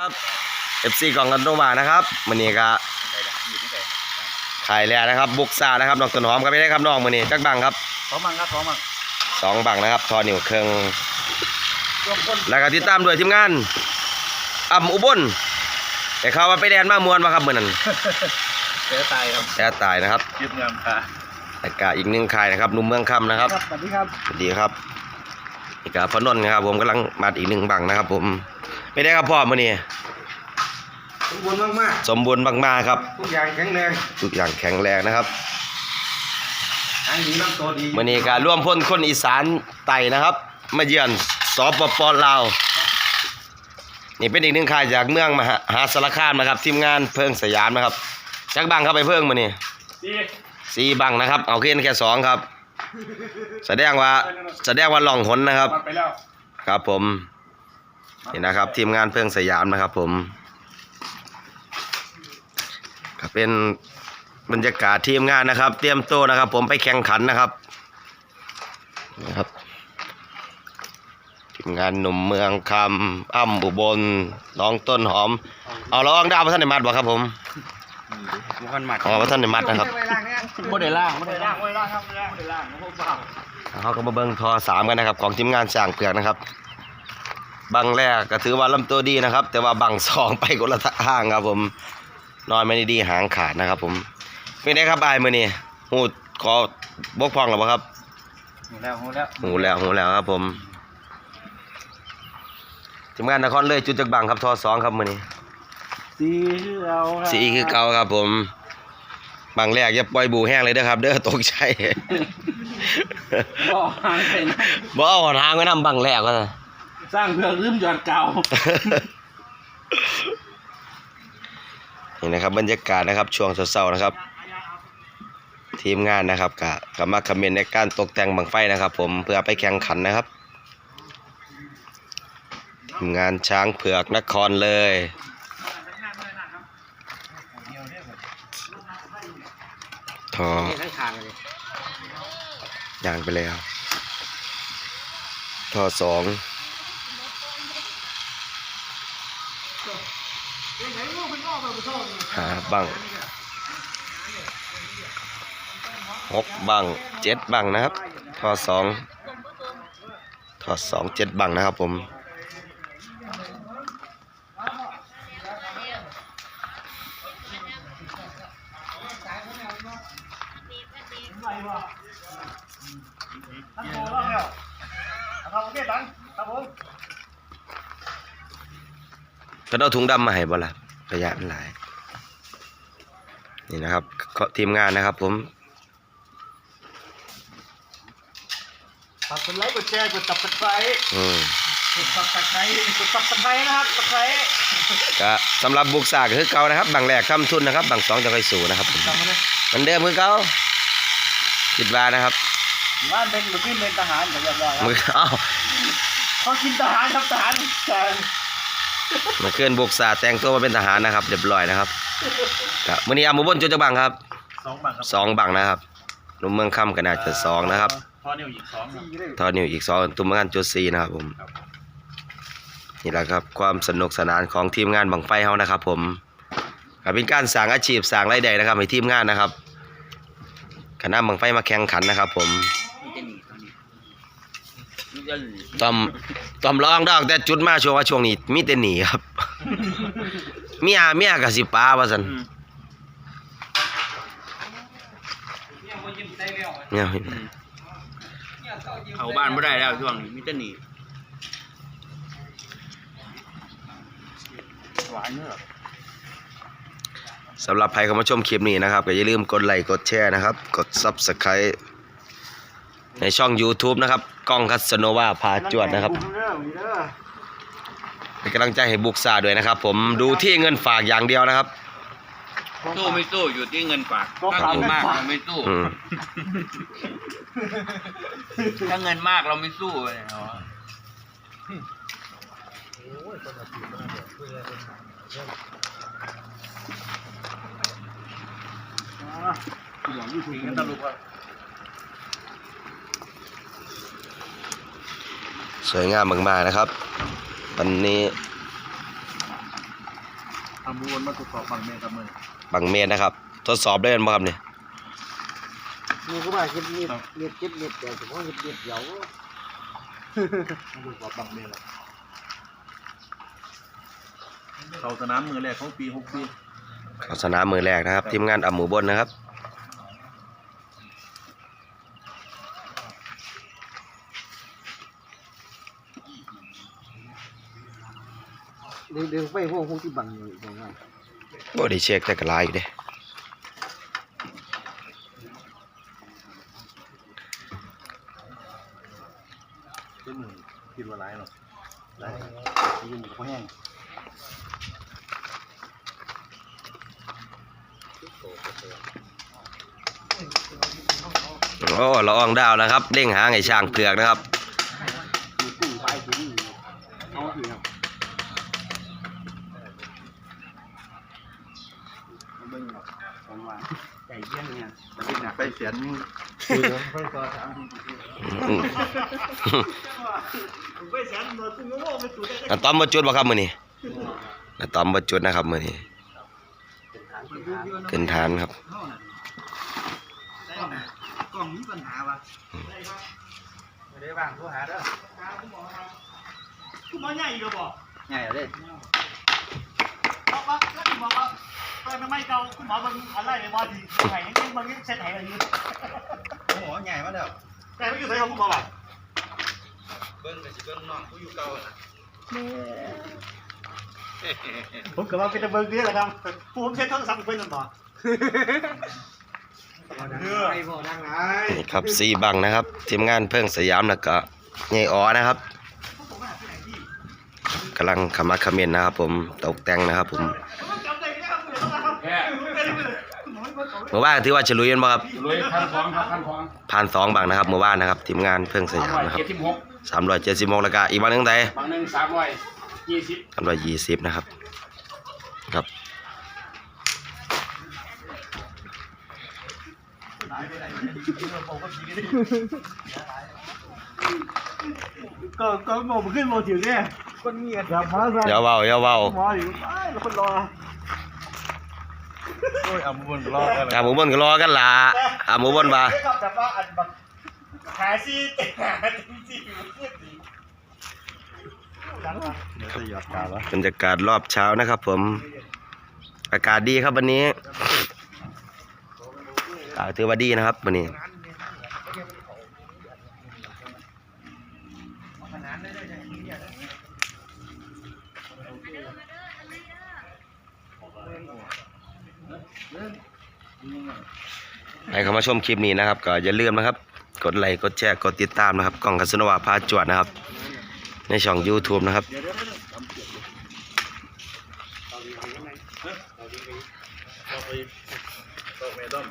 ครับ FC กล่องกันโนวานะครับมันนี้ก็ขายแล้วนะครับ บุกซานะครับน้องต้นหอมครับไม่ได้ครับน้องมันนี้จักบังครับสองมังครับสองมังสองบังนะครับทอนิ้วเครื่องรวมคนแล้วก็ติดตามด้วยทีมงานอ่ำอุบลแต่เขาว่าไปแดนมามวนมาครับเมื่อนั้นเสียตายครับแต่ตายนะครับยึดเงินค่ะแต่กาอีกหนึ่งค่ายนะครับหนุ่มเมืองคำนะครับครับสวัสดีครับสวัสดีครับอีกาพอนนท์นะครับ ผมกำลังมาอีกหนึ่งบังนะครับผม ไม่ได้ครับพ่อมื่อนี้สมบูรณ์มากสมบูรณ์มากๆครับ ๆทุกอย่างแข็งแรงทุกอย่างแข็งแรงนะครับทางดีน้ำตัวดีมื่อนี้การร่วมพ้นคนอีสานไต่นะครับ มาเยือนสปปลาวนี่เป็นอีกหนึ่งค่ายจากเมืองมหาหาสารคามนะครับทีมงานเพิ่งสยามนะครับจักบังเข้าไปเพิ่งมานี่ดีสี่บังนะครับ เอาขึ้นแค่สองครับ แสดงว่าแสดงว่าล่องหนนะครับมาไปแล้ว ครับผม นี่นะครับทีมงานเพิ่งสยามนะครับผมก็เป็นบรรยากาศทีมงานนะครับ เตรียมตัวนะครับ ผมไปแข่งขันนะครับนะครับทีมงานหนุ่มเมืองคำอ้ำอุบลน้องต้นหอม เอาละอองดาวพระท่านในมัดบ่ครับผมมุกันหมัดอ๋อพระท่านในมัดนะครับไม่ได้ล่างไม่ได้ล่างไม่ได้ล่างครับไม่ได้ล่างผมเปล่าเขาก็มาเบิ้งทอสามกันนะครับ ของทีมงานสร้างเปลือกนะครับ บังแรกก็ถือว่าลำตัวดีนะครับ แต่ว่าบังสองไปคนละทางครับผมนอนไม่ได้ดีหางขาดนะครับ ผมเป็นไงครับอายมือนี่หูขอบกพร่องหรือเปล่าครับหูแล้วหูแล้วหูแล้วหูแล้วครับผมทีมงานนครเลยจุดจักบังครับทอสองครับมือนี้สีคือเราสีคือเก่าครับผมบังแรกอย่าปล่อยบูแห้งเลยเด้อครับ เด้อตกใจบ่หางไปนะบ่เอาหนทางไว้นำบังแรกก็ สร้างเพื่อลืมยอดเก่า นี่นะครับบรรยากาศนะครับช่วงเช้าๆนะครับ ทีมงานนะครับกะกมาคอมเมนต์ในการตกแต่งบังไฟนะครับ ผมเพื่อไปแข่งขันนะครับ ทีมงานช้างเผือกนครเลยทอทั้งทางเลยยางไปแล้วทอสอง หาบังหกบังเจ็ดบังนะครับทอสองทอสองเจ็ดบังนะครับผมทั้งโบรอบแล้ว เอาเบี้ยตังครับผมก็เอาถุงดำมาให้บ่ล่ะขยะมันหลาย นี่นะครับก็ทีมงานนะครับผมฝากกดไลค์กดแชร์กดตับตะไคร้อืมกดตับตะไคร้กดตับตะไคร้นะครับตะไคร้ก็สำหรับบุกซาก็คือเก่านะครับบางแรกค้ำทุนนะครับบางสองจะค่อยสู่นะครับผมจำมาเลยเหมือนเดิมคือเก่าคิดว่านะครับบ้านเป็นหรือพี่เป็นทหารเดี๋ยวเรียบร้อยครับมือเอ้าเขากินทหารครับทหาร ใช่เมื่อคืนบุกซาแต่งตัวมาเป็นทหารนะครับเรียบร้อยนะครับครับมื้อนี้อาหมูบนจุดจะบังครับสองบังครับสองบังนะครับหนุ่มเมืองค่ำก็น่าจะสองนะครับพอนิ้วอีกสองครับทอนิวอีกสองตุ้มงานจุดสี่นะครับผมนี่แหละครับความสนุกสนานของทีมงานบังไฟเฮานะครับ ผมก็เป็นการสร้างอาชีพสร้างรายได้นะครับให้ทีมงานนะครับคณะบังไฟมาแข่งขันนะครับ ผมนี่จะหนี ต้อมต้อมร้องดอกแต่จุดมาช่วงว่าช่วงนี้มีแต่หนีครับ เมียเมียกับสิป้าว่าสันเนี่ยเอาบ้านไม่ได้แล้วช่วงนี้มีแต่หนีหวานเนอะสำหรับใครเข้ามาชมคลิปนี้นะครับก็อย่าลืมกดไลค์กดแชร์นะครับ กด Subscribe ในช่อง YouTube นะครับกล้องคัสโนวาพาจวดนะครับ เป็นกำลังใจให้บุกซาด้วยนะครับ ผมดูที่เงินฝากอย่างเดียวนะครับ สู้ไม่สู้อยู่ที่เงินฝากก็ถ้าฝากเงินเงินมากฝากเราไม่สู้อืม ถ้าเงินมากเราไม่สู้เลยเหรอ หลังยูทูบกันตลกว่า สวยงามมากๆนะครับ วันนี้ทำบุญมาตรวจสอบบังเมนกับมือบังเมตรนะครับ ทดสอบได้ไหมครับเนี่ยมีก็ว่าเก็บเน็ตเน็ตเก็บเน็ตแต่ผมว่าเก็บเน็ตเดี๋ยวมาตรวจสอบบังเมนเขาสนามมือแรกของปีหกปี เข้าสนามมือแรกนะครับ ทีมงานอ่ำหมูบนนะครับ เดินเดินไปพวกพวกที่บังอยู่ตรงนั้นโอ้ได้เช็คแต่กระลายอยู่เด้เจ้ามือคิดว่าร้ายหรอกได้ยืนกับพ่อแห้งโอ้ละอองดาวนะครับเด้งหางไอ้ช่างเผือกนะครับ มีกุ้งไปถึงเอาสิครับเบิ่งหรอกของว่าใจเย็นเนี่ยมันเป็นหนักไปเสียนไปต่อถามอืมไปเสียนโดนตุ้งโง่ไปจุดได้อะตอมบ่จุดบ่ครับมื้อนี้อะตอมบ่จุดนะครับมื้อนี้ขึ้นฐานครับกล่องมีปัญหาวะไม่ได้วางโทรหาเด้อคุณหมอใหญ่ก็บอกง่ายเลยบอกว่าแล้วคุณหมอว่า ตอนทำไมเก่าคุณหมอมันอะไรในบอดีไงยังมันยังเส้นไหนอะไรอยู่หมอใหญ่มาแล้วแต่ไม่อยู่ใส่ของคุณหมอป่ะเบิ่งก็สิเบิ่งน้องผู้อยู่เก่าน่ะผมก็ว่าเป็นตะเบิงนี่แหละครับผมเช็ดโทรศัพท์เป็นต่อไอ้พ่อดังไงนี่ครับสีบังนะครับ ทีมงานเพิ่งสยามแล้วก็ยายอ๋อนะครับกำลังขมักเขม้นนะครับ ผมตกแต่งนะครับ ผมจำได้ไหมครับคุณห มอไม่บอกเมื่อวานถือว่าฉลุยกันบ่ครับรวยพันสองครับพันสองผ่านสองบังนะครับเมื่อวานนะครับทีมงานเพิ่งสยามนะครับเจ็ดสิบหกสามร้อยเจ็ดสิบกแล้วก็อีกบังหนึงใดบางหนึ่งสามร้อยยี่สิบสามร้อยยี่สิบนะครับครับก็ก็โมขึ้นโมถือเนี่ยคนเงียบอย่าพาซะอย่าเว้าอย่าเว้าหมออยู่ไปแล้วคนรอ โอ้ยอะมันรอกันอ่าหมูบนก็รอกันล่ะอ่าหมูบนว่าครับแต่ว่าอันแบบหาซีหาซีพูดดียังเดี๋ยวจะหยอดกาละบรรยากาศรอบเช้านะครับ ผม อากาศดีครับวันนี้อากาศถือว่าดีนะครับวันนี้ ให้เข้ามาชมคลิปนี้นะครับ ก็อย่าลืมนะครับ กดไลค์กดแชร์กดติดตามนะครับกล่องกัสนวาพาจวดนะครับ ในช่อง YouTube นะครับเราไปเราเมดอม